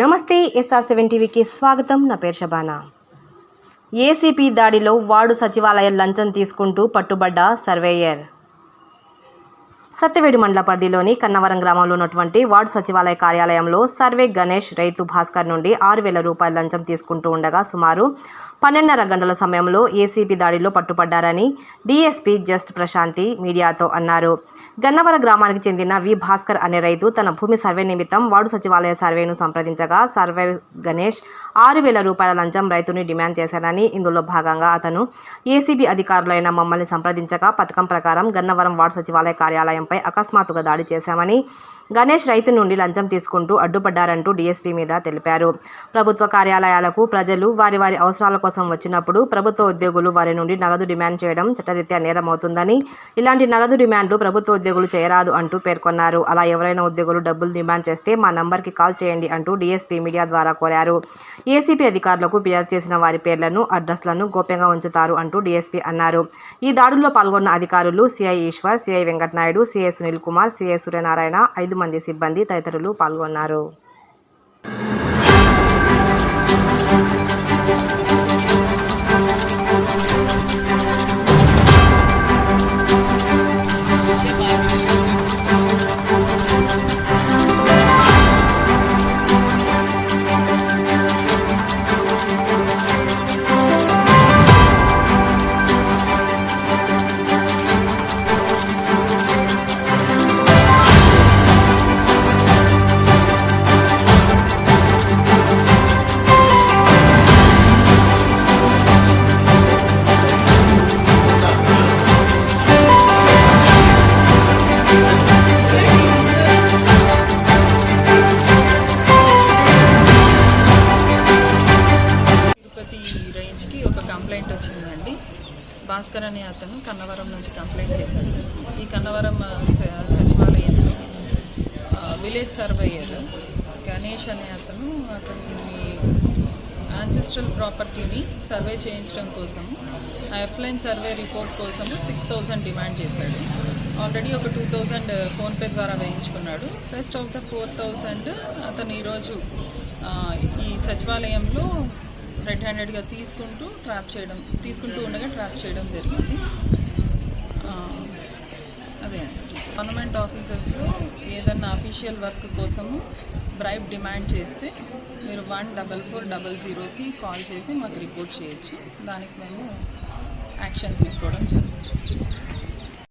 నమస్తే SR seven టీవీకి స్వాగతం. నా పేరు షబానా. ఏసీపీ దాడిలో వార్డు సచివాలయం లంచం తీసుకుంటూ పట్టుబడ్డ సర్వేయర్. సత్యవేడి మండల పరిధిలోని కన్నవరం గ్రామంలో ఉన్నటువంటి వార్డు సచివాలయ కార్యాలయంలో సర్వే గణేష్ రైతు భాస్కర్ నుండి ఆరు వేల రూపాయల లంచం తీసుకుంటూ ఉండగా సుమారు పన్నెండున్నర గంటల సమయంలో ఏసీబీ దాడిలో పట్టుపడ్డారని డీఎస్పీ జస్ట్ ప్రశాంతి మీడియాతో అన్నారు. గన్నవర గ్రామానికి చెందిన వి. భాస్కర్ అనే రైతు తన భూమి సర్వే నిమిత్తం వార్డు సచివాలయ సర్వేను సంప్రదించగా సర్వే గణేష్ ఆరు వేల రూపాయల లంచం రైతుని డిమాండ్ చేశాడని ఇందులో భాగంగా అతను ఏసీబీ అధికారులైన మమ్మల్ని సంప్రదించగా పథకం ప్రకారం గన్నవరం వార్డు సచివాలయ కార్యాలయంపై అకస్మాత్తుగా దాడి చేశామని గణేష్ రైతు నుండి లంచం తీసుకుంటూ అడ్డుపడ్డారంటూ డీఎస్పీ మీద తెలిపారు. ప్రభుత్వ కార్యాలయాలకు ప్రజలు వారి వారి అవసరాల కోసం వచ్చినప్పుడు ప్రభుత్వ ఉద్యోగులు వారి నుండి నగదు డిమాండ్ చేయడం చట్టరీత్యా నేరమవుతుందని ఇలాంటి నగదు డిమాండ్లు ప్రభుత్వ ఉద్యోగులు చేయరాదు అంటూ పేర్కొన్నారు. అలా ఎవరైనా ఉద్యోగులు డబ్బులు డిమాండ్ చేస్తే మా నంబర్కి కాల్ చేయండి అంటూ డీఎస్పీ మీడియా ద్వారా కోరారు. ఏసీపీ అధికారులకు ఫిర్యాదు చేసిన వారి పేర్లను అడ్రస్లను గోప్యంగా ఉంచుతారు అంటూ డీఎస్పీ అన్నారు. ఈ దాడుల్లో పాల్గొన్న అధికారులు CI Eswar CI Venkatanaidu CI Sunil Kumar CI Suryanarayana ఐదు మంది సిబ్బంది తదితరులు పాల్గొన్నారు. భాస్కర్ అనే అతను కన్నవరం నుంచి కంప్లైంట్ చేశాడు. ఈ కన్నవరం సచివాలయంలో విలేజ్ సర్వేయర్ గణేష్ అనే అతను అతని యాన్సిస్ట్రల్ ప్రాపర్టీని సర్వే చేయించడం కోసం ఆ ఎఫ్లైన్ సర్వే రిపోర్ట్ కోసము సిక్స్ థౌజండ్ డిమాండ్ చేశాడు. ఆల్రెడీ ఒక టూ థౌజండ్ ఫోన్పే ద్వారా వేయించుకున్నాడు. Rest of the four thousand అతను ఈరోజు ఈ సచివాలయంలో రెడ్ హ్యాండెడ్గా తీసుకుంటూ ట్రాప్ చేయడం తీసుకుంటూ ఉండగా ట్రాప్ చేయడం జరిగింది. అదే గవర్నమెంట్ ఆఫీసర్స్లో ఏదన్నా అఫీషియల్ వర్క్ కోసము బ్రైబ్ డిమాండ్ చేస్తే మీరు వన్ డబల్ ఫోర్ డబల్ జీరోకి కాల్ చేసి మాకు రిపోర్ట్ చేయొచ్చు. దానికి మేము యాక్షన్ తీసుకోవడం జరుగుతుంది.